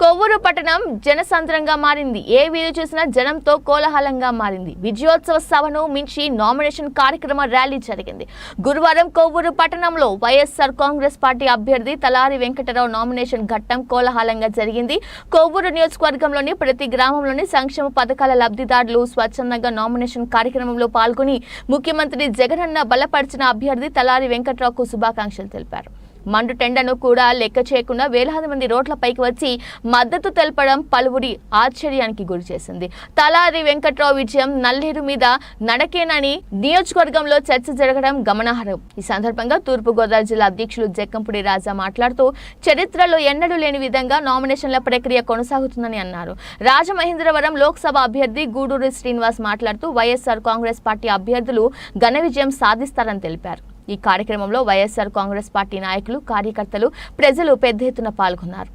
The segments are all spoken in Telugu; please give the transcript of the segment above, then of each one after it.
కొవ్వూరు పట్టణం జనసంద్రంగా మారింది. ఏ వీధి చూసినా జనంతో కోలాహలంగా మారింది. విజయోత్సవ సభను మించి నామినేషన్ కార్యక్రమ ర్యాలీ జరిగింది. గురువారం కొవ్వూరు పట్టణంలో వైఎస్ఆర్ కాంగ్రెస్ పార్టీ అభ్యర్థి తలారి వెంకటరావు నామినేషన్ ఘట్టం కోలాహలంగా జరిగింది. కొవ్వూరు నియోజకవర్గంలోని ప్రతి గ్రామంలోని సంక్షేమ పథకాల లబ్ధిదారులు స్వచ్ఛందంగా నామినేషన్ కార్యక్రమంలో పాల్గొని ముఖ్యమంత్రి జగనన్న బలపరిచిన అభ్యర్థి తలారి వెంకటరావుకు శుభాకాంక్షలు తెలిపారు. మండు టెండను కూడా లెక్క చేయకుండా వేలాది మంది రోడ్లపైకి వచ్చి మద్దతు తెలపడం పలువురి ఆశ్చర్యానికి గురి చేసింది. తలారి వెంకట్రావు విజయం నల్లేరు మీద నడకేనని నియోజకవర్గంలో చర్చ జరగడం గమనార్హం. ఈ సందర్భంగా తూర్పుగోదావరి జిల్లా అధ్యక్షులు జక్కంపూడి రాజా మాట్లాడుతూ చరిత్రలో ఎన్నడూ లేని విధంగా నామినేషన్ల ప్రక్రియ కొనసాగుతుందని అన్నారు. రాజమహేంద్రవరం లోక్సభ అభ్యర్థి గూడూరి శ్రీనివాస్ మాట్లాడుతూ వైఎస్ఆర్ కాంగ్రెస్ పార్టీ అభ్యర్థులు ఘన విజయం సాధిస్తారని తెలిపారు. ఈ కార్యక్రమంలో వైఎస్ఆర్ కాంగ్రెస్ పార్టీ నాయకులు కార్యకర్తలు ప్రజలు పెద్ద ఎత్తున పాల్గొన్నారు.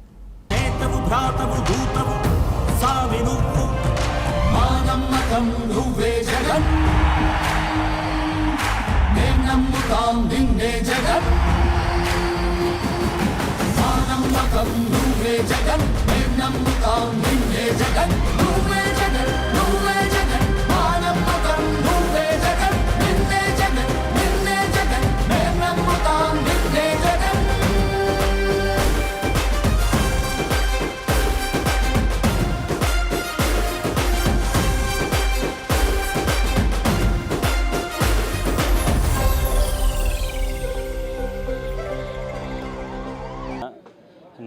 జగన్. జగన్.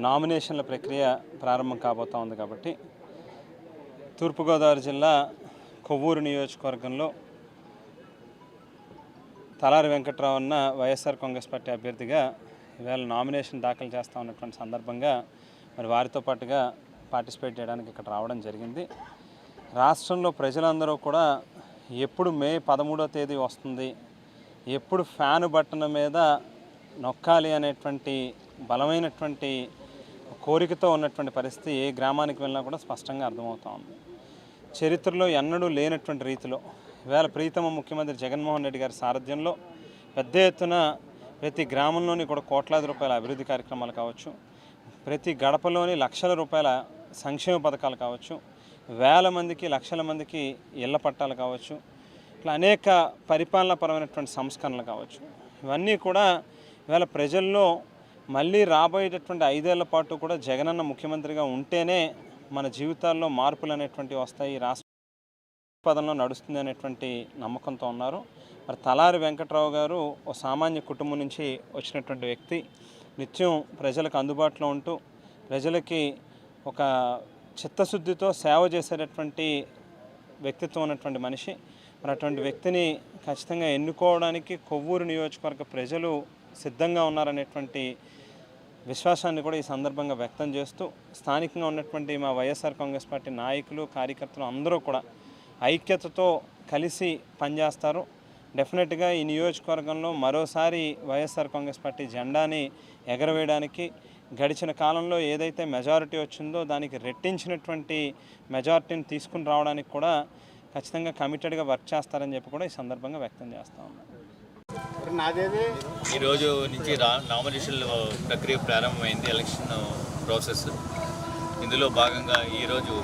నామినేషన్ల ప్రక్రియ ప్రారంభం కాబోతా ఉంది కాబట్టి తూర్పుగోదావరి జిల్లా కొవ్వూరు నియోజకవర్గంలో తలారి వెంకట్రావు అన్న వైఎస్ఆర్ కాంగ్రెస్ పార్టీ అభ్యర్థిగా ఈవేళ నామినేషన్ దాఖలు చేస్తూ ఉన్నటువంటి సందర్భంగా మరి వారితో పాటుగా పార్టిసిపేట్ చేయడానికి ఇక్కడ రావడం జరిగింది. రాష్ట్రంలో ప్రజలందరూ కూడా ఎప్పుడు మే పదమూడో తేదీ వస్తుంది ఎప్పుడు ఫ్యాన్ బట్టన మీద నొక్కాలి అనేటువంటి బలమైనటువంటి కోరికతో ఉన్నటువంటి పరిస్థితి ఏ గ్రామానికి వెళ్ళినా కూడా స్పష్టంగా అర్థమవుతా ఉంది. చరిత్రలో ఎన్నడూ లేనటువంటి రీతిలో ఇవాళ ప్రీతమ ముఖ్యమంత్రి జగన్మోహన్ రెడ్డి గారి సారథ్యంలో పెద్ద ఎత్తున ప్రతి గ్రామంలోని కూడా కోట్లాది రూపాయల అభివృద్ధి కార్యక్రమాలు కావచ్చు ప్రతి గడపలోని లక్షల రూపాయల సంక్షేమ పథకాలు కావచ్చు వేల మందికి లక్షల మందికి ఇళ్ళ పట్టాలు కావచ్చు ఇట్లా అనేక పరిపాలనాపరమైనటువంటి సంస్కరణలు కావచ్చు. ఇవన్నీ కూడా ఇవాళ ప్రజల్లో మళ్ళీ రాబోయేటటువంటి ఐదేళ్ళ పాటు కూడా జగనన్న ముఖ్యమంత్రిగా ఉంటేనే మన జీవితాల్లో మార్పులు అనేటువంటివి వస్తాయి రాష్ట్ర పదంలో నడుస్తుంది అనేటువంటి నమ్మకంతో ఉన్నారు. మరి తలారి వెంకట్రావు గారు ఓ సామాన్య కుటుంబం నుంచి వచ్చినటువంటి వ్యక్తి. నిత్యం ప్రజలకు అందుబాటులో ఉంటూ ప్రజలకి ఒక చిత్తశుద్ధితో సేవ చేసేటటువంటి వ్యక్తిత్వం ఉన్నటువంటి మనిషి. మరి అటువంటి వ్యక్తిని ఖచ్చితంగా ఎన్నుకోవడానికి కొవ్వూరు నియోజకవర్గ ప్రజలు సిద్ధంగా ఉన్నారనేటువంటి విశ్వాసాన్ని కూడా ఈ సందర్భంగా వ్యక్తం చేస్తూ స్థానికంగా ఉన్నటువంటి మా వైఎస్ఆర్ కాంగ్రెస్ పార్టీ నాయకులు కార్యకర్తలు అందరూ కూడా ఐక్యతతో కలిసి పనిచేస్తారు. డెఫినెట్గా ఈ నియోజకవర్గంలో మరోసారి వైఎస్ఆర్ కాంగ్రెస్ పార్టీ జెండాని ఎగరవేయడానికి గడిచిన కాలంలో ఏదైతే మెజారిటీ వచ్చిందో దానికి రెట్టించినటువంటి మెజారిటీని తీసుకుని రావడానికి కూడా ఖచ్చితంగా కమిటెడ్గా వర్క్ చేస్తారని చెప్పి కూడా ఈ సందర్భంగా వ్యక్తం చేస్తా ఉన్నాను ఈరోజు నుంచి రా నామినేషన్ ప్రక్రియ ప్రారంభమైంది ఎలక్షన్ ప్రాసెస్ ఇందులో భాగంగా ఈరోజు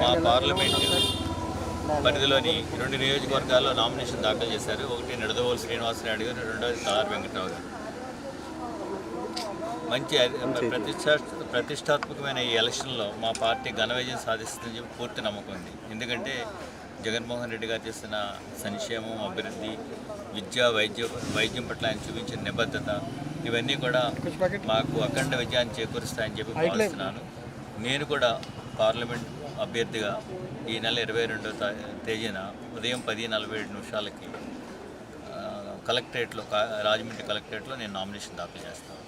మా పార్లమెంట్ పరిధిలోని రెండు నియోజకవర్గాల్లో నామినేషన్ దాఖలు చేశారు. ఒకటి నిడదవోలు శ్రీనివాసరాయుడు గారు రెండోది తార్ వెంకటరావు గారు. మంచి ప్రతిష్టా ప్రతిష్టాత్మకమైన ఈ ఎలక్షన్లో మా పార్టీ ఘన విజయం సాధిస్తుందని చెప్పి పూర్తి నమ్మకం ఉంది. ఎందుకంటే జగన్మోహన్ రెడ్డి గారు చేసిన సంక్షేమం అభివృద్ధి విద్య వైద్య వైద్యం పట్ల ఆయన చూపించిన నిబద్ధత ఇవన్నీ కూడా మాకు అఖండ విజయాన్ని చేకూరుస్తాయని చెప్పి భావిస్తున్నాను. నేను కూడా పార్లమెంట్ అభ్యర్థిగా ఈ నెల ఇరవై రెండో తేదీన ఉదయం పది నలభై ఏడు నిమిషాలకి కలెక్టరేట్లో కా- రాజమండ్రి కలెక్టరేట్లో నేను నామినేషన్ దాఖలు చేస్తాను.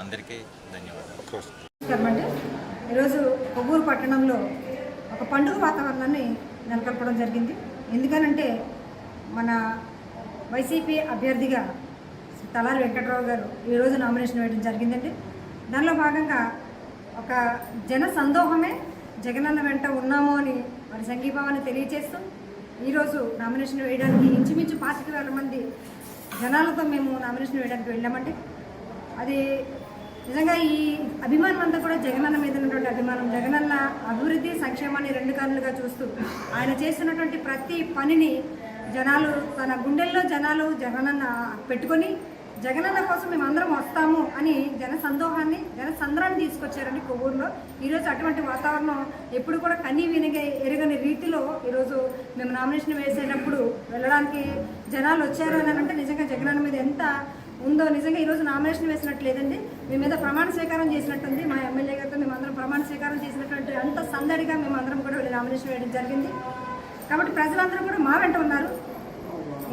అందరికీ ధన్యవాదాలు. ఈరోజు కొవ్వూరు పట్టణంలో ఒక పండుగ వాతావరణాన్ని నెలకొల్పడం జరిగింది. ఎందుకనంటే మన వైసీపీ అభ్యర్థిగా తలారి వెంకట్రావు గారు ఈరోజు నామినేషన్ వేయడం జరిగిందండి. దానిలో భాగంగా ఒక జన సందోహమే జగనన్న వెంట ఉన్నాము అని వారి సంఘీభావాన్ని తెలియజేస్తూ ఈరోజు నామినేషన్ వేయడానికి ఇంచుమించు పాతిక వేల మంది జనాలతో మేము నామినేషన్ వేయడానికి వెళ్ళామండి. అది నిజంగా ఈ అభిమానం అంతా కూడా జగనన్న మీద ఉన్నటువంటి అభిమానం. జగనన్న అభివృద్ధి సంక్షేమాన్ని రెండు కన్నులుగా చూస్తూ ఆయన చేస్తున్నటువంటి ప్రతి పనిని జనాలు తన గుండెల్లో జనాలు జగనన్న పెట్టుకొని జగనన్న కోసం మేము అందరం వస్తాము అని జన సందోహాన్ని జన సంద్రాన్ని తీసుకొచ్చారండి కొవ్వూరులో. ఈరోజు అటువంటి వాతావరణం ఎప్పుడు కూడా కనీ వినగ ఎరగని రీతిలో ఈరోజు మేము నామినేషన్ వేసేటప్పుడు వెళ్ళడానికి జనాలు వచ్చారు అని అంటే నిజంగా జగనన్న మీద ఎంత ఉందో నిజంగా ఈరోజు నామినేషన్ వేసినట్టు లేదండి మీ మీద ప్రమాణ స్వీకారం చేసినట్టుంది. మా ఎమ్మెల్యే గారితో మేమందరం అందరం ప్రమాణ స్వీకారం చేసినటువంటి అంత సందడిగా మేము అందరం కూడా వెళ్ళి నామినేషన్ వేయడం జరిగింది. కాబట్టి ప్రజలందరూ కూడా మా వెంట ఉన్నారు.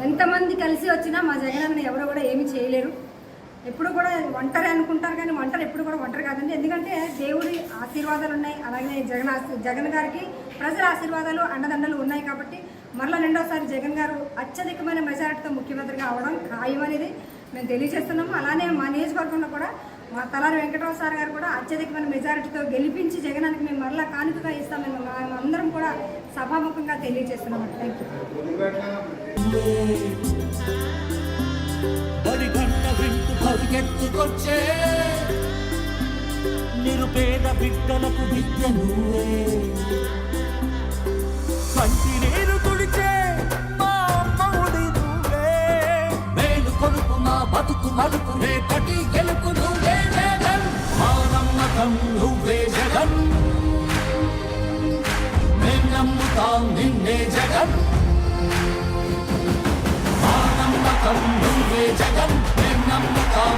ఎంతమంది కలిసి వచ్చినా మా జగనన్న ఎవరు కూడా ఏమీ చేయలేరు. ఎప్పుడు కూడా ఒంటరి అనుకుంటారు కానీ ఒంటరి ఎప్పుడు కూడా ఒంటరి కాదండి. ఎందుకంటే దేవుడి ఆశీర్వాదాలు ఉన్నాయి. అలాగే జగన్ జగన్ గారికి ప్రజల ఆశీర్వాదాలు అండదండలు ఉన్నాయి కాబట్టి మరలా రెండోసారి జగన్ గారు అత్యధికమైన మెజారిటీతో ముఖ్యమంత్రిగా అవడం ఖాయం అనేది మేము తెలియజేస్తున్నాము. అలానే మా నియోజకవర్గంలో కూడా మా తలారి వెంకటరావు సార్ గారు కూడా అత్యధికమైన మెజారిటీతో గెలిపించి జగనానికి మేము మరలా కానుకగా ఇస్తామని మేము అందరం కూడా సభాముఖంగా తెలియజేస్తున్నాము. థ్యాంక్ యూ నిరుపేద బిడ్డలకు విద్య నువ్వే. కంటి బతుకు పటి గెలుపు నువ్వే వేదం మా నమ్మకం నువ్వే జగన్ మేం నమ్ముతాం నిన్నే జగన్ మా నమ్మకం నువ్వే జగన్ మేం నమ్ముతాం